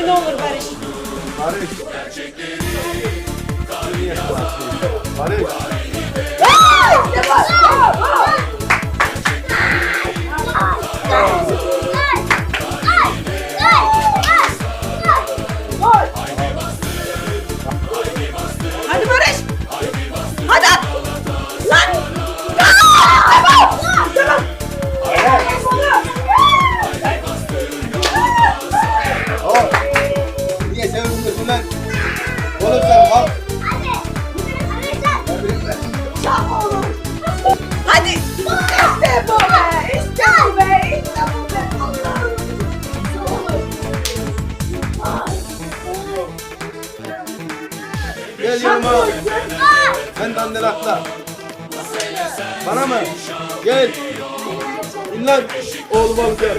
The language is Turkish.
Hadi ne olur Barış. Barış. Barış. Sen dandel atla. Bana mı? Gel. İn lan. Oğlum gel.